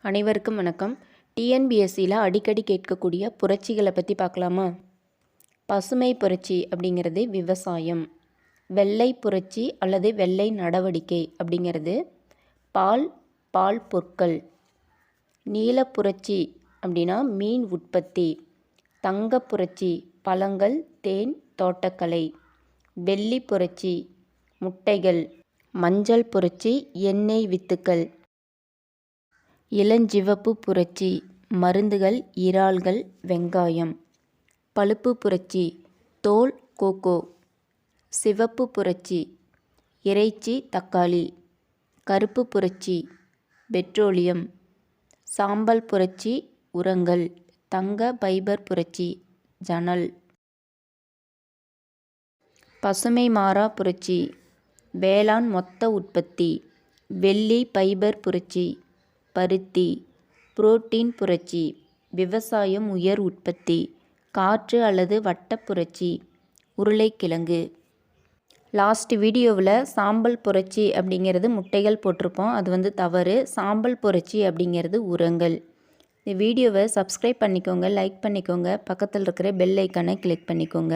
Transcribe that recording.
அனைவருக்கும் வணக்கம். டிஎன்பிஎஸ்சியில் அடிக்கடி கேட்கக்கூடிய புரட்சிகளை பற்றி பார்க்கலாமா? பசுமை புரட்சி அப்படிங்கிறது விவசாயம். வெள்ளை புரட்சி அல்லது வெள்ளை நடவடிக்கை அப்படிங்கிறது பால் பால் பொருட்கள். நீல புரட்சி அப்படின்னா மீன் உற்பத்தி. தங்க புரட்சி பழங்கள் தேன் தோட்டக்கலை. வெள்ளி புரட்சி முட்டைகள். மஞ்சள் புரட்சி எண்ணெய் வித்துக்கள். இளஞ்சிவப்பு புரட்சி மருந்துகள் இறால்கள் வெங்காயம். பழுப்பு புரட்சி தோல் கோகோ. சிவப்பு புரட்சி இறைச்சி தக்காளி. கருப்பு புரட்சி பெட்ரோலியம். சாம்பல் புரட்சி உரங்கள். தங்க பைபர் புரட்சி ஜனல் பசுமை மாறா புரட்சி வேளாண் மொத்த உற்பத்தி. வெள்ளி பைபர் புரட்சி. பருத்தி புரோட்டீன் புரட்சி விவசாயம் உயர் உற்பத்தி காற்று அல்லது வட்ட புரட்சி உருளைக்கிழங்கு. லாஸ்ட் வீடியோவில் சாம்பல் புரட்சி அப்படிங்கிறது முட்டைகள் போட்டிருப்போம். அது வந்து தவறு. சாம்பல் புரட்சி அப்படிங்கிறது உரங்கள். இந்த வீடியோவை சப்ஸ்கிரைப் பண்ணிக்கோங்க லைக் பண்ணிக்கோங்க. பக்கத்தில் இருக்கிற பெல் ஐக்கானை கிளிக் பண்ணிக்கோங்க.